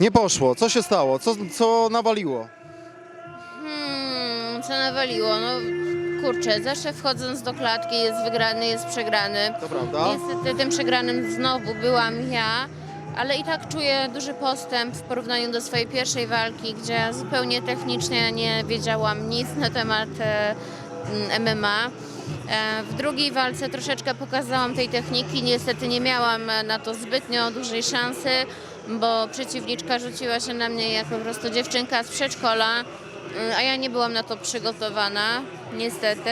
Nie poszło. Co się stało? Co, co nawaliło? Hmm, co nawaliło? No kurczę, zawsze wchodząc do klatki jest wygrany, jest przegrany. To prawda? Niestety tym przegranym znowu byłam ja, ale i tak czuję duży postęp w porównaniu do swojej pierwszej walki, gdzie ja zupełnie technicznie nie wiedziałam nic na temat e, mm, MMA. E, W drugiej walce troszeczkę pokazałam tej techniki, niestety nie miałam e, na to zbytnio dużej szansy, bo przeciwniczka rzuciła się na mnie jak po prostu dziewczynka z przedszkola, mm, a ja nie byłam na to przygotowana, niestety.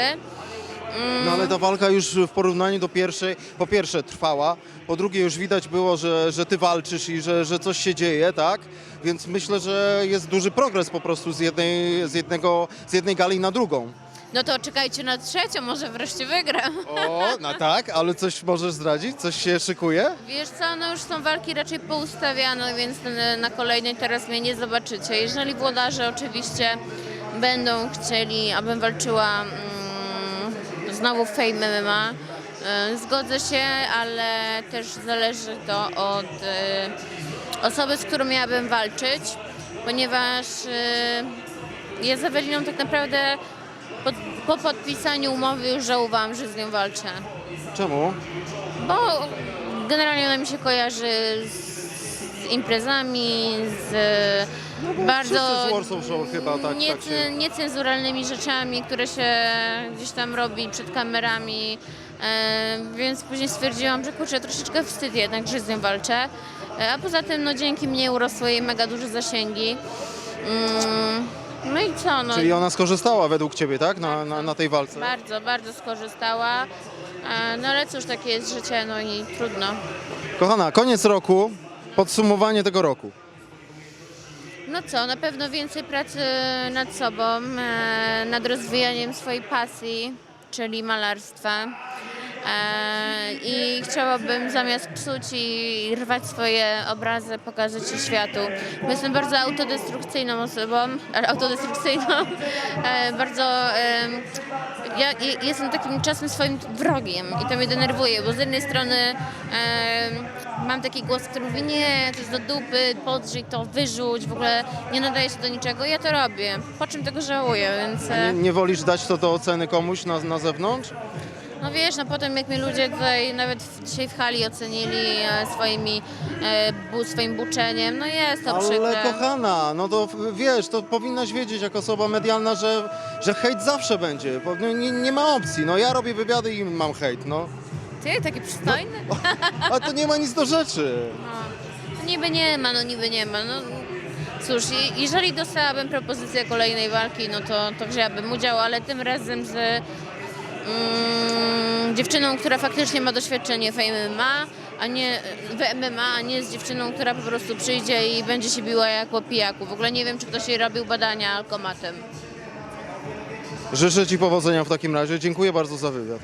No ale ta walka już w porównaniu do pierwszej, po pierwsze trwała, po drugie już widać było, że, że ty walczysz i że, że coś się dzieje, tak? Więc myślę, że jest duży progres po prostu z jednej, z jednego, z jednej gali na drugą. No to czekajcie na trzecią, może wreszcie wygram. O, no tak, ale coś możesz zdradzić? Coś się szykuje? Wiesz co, no już są walki raczej poustawiane, więc na- na kolejnej teraz mnie nie zobaczycie. Jeżeli włodarze oczywiście będą chcieli, abym walczyła mm, znowu w Fame MMA, y, zgodzę się, ale też zależy to od y, osoby, z którą miałabym walczyć, ponieważ y, ja z Eweliną tak naprawdę po, po podpisaniu umowy już żałowałam, że z nią walczę. Czemu? Bo generalnie ona mi się kojarzy z imprezami, z bardzo Wszyscy z Warsaw Show chyba tak, nie, tak się... niecenzuralnymi rzeczami, które się gdzieś tam robi przed kamerami. E, więc później stwierdziłam, że kurczę, troszeczkę wstyd jednak, że z nią walczę. E, a poza tym, no dzięki mnie urosły jej mega duże zasięgi. Mm, no i co? No, Czyli ona skorzystała według ciebie, tak? Na, na, na tej walce? bardzo, bardzo skorzystała. E, no ale cóż, takie jest życie, no i trudno. Kochana, koniec roku, podsumowanie tego roku. No co, na pewno więcej pracy nad sobą, e, nad rozwijaniem swojej pasji, czyli malarstwa. E, I chciałabym zamiast psuć i rwać swoje obrazy, pokazać je światu. Jestem bardzo autodestrukcyjną osobą, autodestrukcyjną, e, bardzo... Ja je- jestem takim czasem swoim wrogiem i to mnie denerwuje, bo z jednej strony mam taki głos, który mówi nie, to jest do dupy, podrzyj to, wyrzuć, w ogóle nie nadaje się do niczego. Ja to robię, po czym tego żałuję, więc... Nie, nie wolisz dać to do oceny komuś na, na zewnątrz? No wiesz, no potem jak mnie ludzie tutaj nawet w, dzisiaj w hali ocenili e, swoimi, e, bu, swoim buczeniem, no jest to Ale przykre. kochana, no to w- wiesz, to powinnaś wiedzieć jako osoba medialna, że, że hejt zawsze będzie. No, nie, nie ma opcji. No ja robię wywiady i mam hejt, no. Ty, taki przystojny? A to nie ma nic do rzeczy. No, niby nie ma, no niby nie ma. No, cóż, je- jeżeli dostałabym propozycję kolejnej walki, no to, to wzięłabym udział, ale tym razem z mm, dziewczyną, która faktycznie ma doświadczenie w MMA, a nie w MMA, a nie z dziewczyną, która po prostu przyjdzie i będzie się biła jak po pijaku. W ogóle nie wiem, czy ktoś jej robił badania alkomatem. Życzę Ci powodzenia w takim razie. Dziękuję bardzo za wywiad.